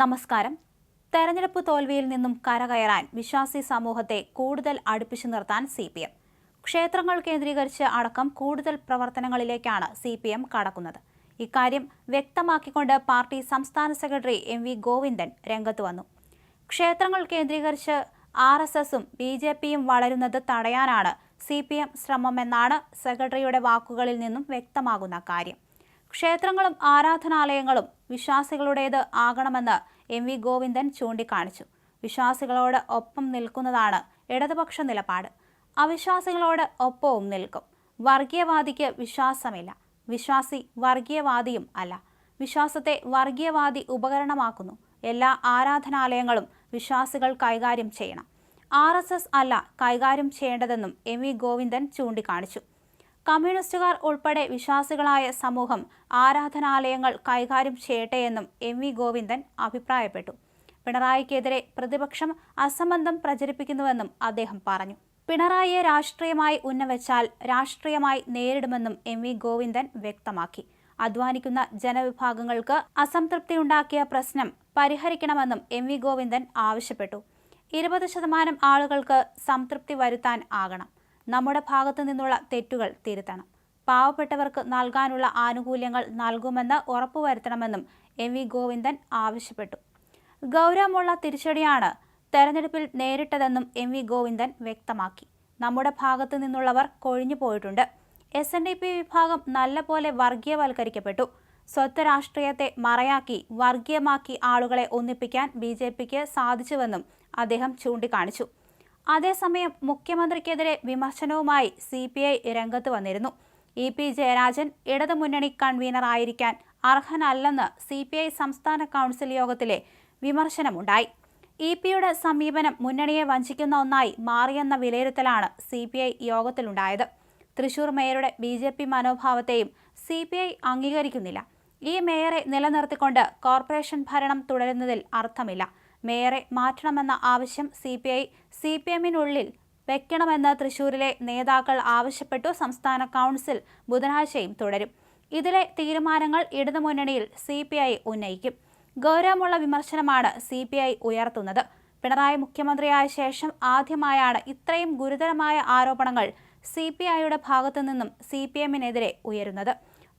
നമസ്കാരം. തെരഞ്ഞെടുപ്പ് തോൽവിയിൽ നിന്നും കരകയറാൻ വിശ്വാസി സമൂഹത്തെ കൂടുതൽ അടുപ്പിച്ചു നിർത്താൻ സി പി എം. ക്ഷേത്രങ്ങൾ കേന്ദ്രീകരിച്ച് അടക്കം കൂടുതൽ പ്രവർത്തനങ്ങളിലേക്കാണ് സി പി എം കടക്കുന്നത്. ഇക്കാര്യം വ്യക്തമാക്കിക്കൊണ്ട് പാർട്ടി സംസ്ഥാന സെക്രട്ടറി എം വി ഗോവിന്ദൻ രംഗത്ത് വന്നു. ക്ഷേത്രങ്ങൾ കേന്ദ്രീകരിച്ച് ആർ എസ് എസും ബി ജെ പിയും വളരുന്നത് തടയാനാണ് സി പി എം ശ്രമമെന്നാണ് സെക്രട്ടറിയുടെ വാക്കുകളിൽ നിന്നും വ്യക്തമാകുന്ന കാര്യം. ക്ഷേത്രങ്ങളും ആരാധനാലയങ്ങളും വിശ്വാസികളുടേത് ആകണമെന്ന് എം വി ഗോവിന്ദൻ ചൂണ്ടിക്കാണിച്ചു. വിശ്വാസികളോട് ഒപ്പം നിൽക്കുന്നതാണ് ഇടതുപക്ഷ നിലപാട്. അവിശ്വാസികളോട് ഒപ്പവും നിൽക്കും. വർഗീയവാദിക്ക് വിശ്വാസമില്ല. വിശ്വാസി വർഗീയവാദിയും അല്ല. വിശ്വാസത്തെ വർഗീയവാദി ഉപകരണമാക്കുന്നു. എല്ലാ ആരാധനാലയങ്ങളും വിശ്വാസികൾ കൈകാര്യം ചെയ്യണം. ആർ അല്ല കൈകാര്യം ചെയ്യേണ്ടതെന്നും എം വി ഗോവിന്ദൻ ചൂണ്ടിക്കാണിച്ചു. കമ്മ്യൂണിസ്റ്റുകാർ ഉൾപ്പെടെ വിശ്വാസികളായ സമൂഹം ആരാധനാലയങ്ങൾ കൈകാര്യം ചെയ്യട്ടെയെന്നും എം വി ഗോവിന്ദൻ അഭിപ്രായപ്പെട്ടു. പിണറായിക്കെതിരെ പ്രതിപക്ഷം അസംബന്ധം പ്രചരിപ്പിക്കുന്നുവെന്നും അദ്ദേഹം പറഞ്ഞു. പിണറായിയെ രാഷ്ട്രീയമായി ഉന്നവച്ചാൽ രാഷ്ട്രീയമായി നേരിടുമെന്നും എം വി ഗോവിന്ദൻ വ്യക്തമാക്കി. അധ്വാനിക്കുന്ന ജനവിഭാഗങ്ങൾക്ക് അസംതൃപ്തിയുണ്ടാക്കിയ പ്രശ്നം പരിഹരിക്കണമെന്നും എം വി ഗോവിന്ദൻ ആവശ്യപ്പെട്ടു. ഇരുപത് ശതമാനം ആളുകൾക്ക് സംതൃപ്തി വരുത്താൻ ആകണം. നമ്മുടെ ഭാഗത്തു നിന്നുള്ള തെറ്റുകൾ തിരുത്തണം. പാവപ്പെട്ടവർക്ക് നൽകാനുള്ള ആനുകൂല്യങ്ങൾ നൽകുമെന്ന് ഉറപ്പുവരുത്തണമെന്നും എം വി ഗോവിന്ദൻ ആവശ്യപ്പെട്ടു. ഗൗരവമുള്ള തിരിച്ചടിയാണ് തെരഞ്ഞെടുപ്പിൽ നേരിട്ടതെന്നും എം വി ഗോവിന്ദൻ വ്യക്തമാക്കി. നമ്മുടെ ഭാഗത്തു നിന്നുള്ളവർ കൊഴിഞ്ഞു പോയിട്ടുണ്ട്. എസ് എൻ ഡി പി വിഭാഗം നല്ലപോലെ വർഗീയവൽക്കരിക്കപ്പെട്ടു. സ്വത്ത് രാഷ്ട്രീയത്തെ മറയാക്കി വർഗീയമാക്കി ആളുകളെ ഒന്നിപ്പിക്കാൻ ബി ജെ പിക്ക് സാധിച്ചുവെന്നും അദ്ദേഹം ചൂണ്ടിക്കാണിച്ചു. അതേസമയം മുഖ്യമന്ത്രിക്കെതിരെ വിമർശനവുമായി സി പി ഐ രംഗത്ത് വന്നിരുന്നു. ഇ പി ജയരാജൻ ഇടതുമുന്നണി കൺവീനർ ആയിരിക്കാൻ അർഹനല്ലെന്ന് സി പി ഐ സംസ്ഥാന കൗൺസിൽ യോഗത്തിലെ വിമർശനമുണ്ടായി. ഇ പിയുടെ സമീപനം മുന്നണിയെ വഞ്ചിക്കുന്ന ഒന്നായി മാറിയെന്ന വിലയിരുത്തലാണ് സി പി ഐ യോഗത്തിലുണ്ടായത്. തൃശൂർ മേയറുടെ ബി ജെ പി മനോഭാവത്തെയും സി പി ഐ അംഗീകരിക്കുന്നില്ല. ഈ മേയറെ നിലനിർത്തിക്കൊണ്ട് കോർപ്പറേഷൻ ഭരണം തുടരുന്നതിൽ അർത്ഥമില്ല. മേയറെ മാറ്റണമെന്ന ആവശ്യം C P I C P എമ്മിനുള്ളിൽ വെക്കണമെന്ന് തൃശൂരിലെ നേതാക്കൾ ആവശ്യപ്പെട്ടു. സംസ്ഥാന കൗൺസിൽ ബുധനാഴ്ചയും തുടരും. ഇതിലെ തീരുമാനങ്ങൾ ഇടതുമുന്നണിയിൽ സി പി ഐ ഉന്നയിക്കും. ഗൗരവമുള്ള വിമർശനമാണ് സി പി ഐ ഉയർത്തുന്നത്. പിണറായി മുഖ്യമന്ത്രിയായ ശേഷം ആദ്യമായാണ് ഇത്രയും ഗുരുതരമായ ആരോപണങ്ങൾ സി പി ഐയുടെ ഭാഗത്തു നിന്നും സി പി എമ്മിനെതിരെ ഉയരുന്നത്.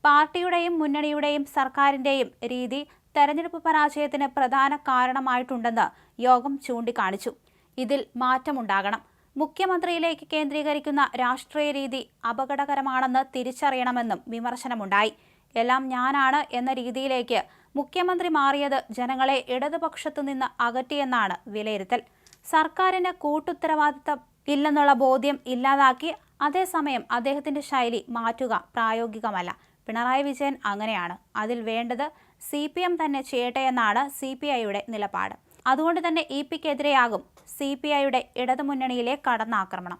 പാർട്ടിയുടെയും മുന്നണിയുടെയും സർക്കാരിന്റെയും രീതി തെരഞ്ഞെടുപ്പ് പരാജയത്തിന് പ്രധാന കാരണമായിട്ടുണ്ടെന്ന് യോഗം ചൂണ്ടിക്കാണിച്ചു. ഇതിൽ മാറ്റമുണ്ടാകണം. മുഖ്യമന്ത്രിയിലേക്ക് കേന്ദ്രീകരിക്കുന്ന രാഷ്ട്രീയ രീതി അപകടകരമാണെന്ന് തിരിച്ചറിയണമെന്നും വിമർശനമുണ്ടായി. എല്ലാം ഞാനാണ് എന്ന രീതിയിലേക്ക് മുഖ്യമന്ത്രി മാറിയത് ജനങ്ങളെ ഇടതുപക്ഷത്തു നിന്ന് അകറ്റിയെന്നാണ് വിലയിരുത്തൽ. സർക്കാരിന് കൂട്ടുത്തരവാദിത്തം ഇല്ലെന്നുള്ള ബോധ്യം ഇല്ലാതാക്കി അതേസമയം അദ്ദേഹത്തിന്റെ ശൈലി മാറ്റുക പ്രായോഗികമല്ല. പിണറായി വിജയൻ അങ്ങനെയാണ്. അതിൽ വേണ്ടത് സി പി എം തന്നെ ചെയ്യട്ടെ എന്നാണ് സി പി ഐയുടെ നിലപാട്. അതുകൊണ്ട് തന്നെ ഇ പിക്കെതിരെയാകും സി പി ഐയുടെ ഇടതുമുന്നണിയിലെ കടന്നാക്രമണം.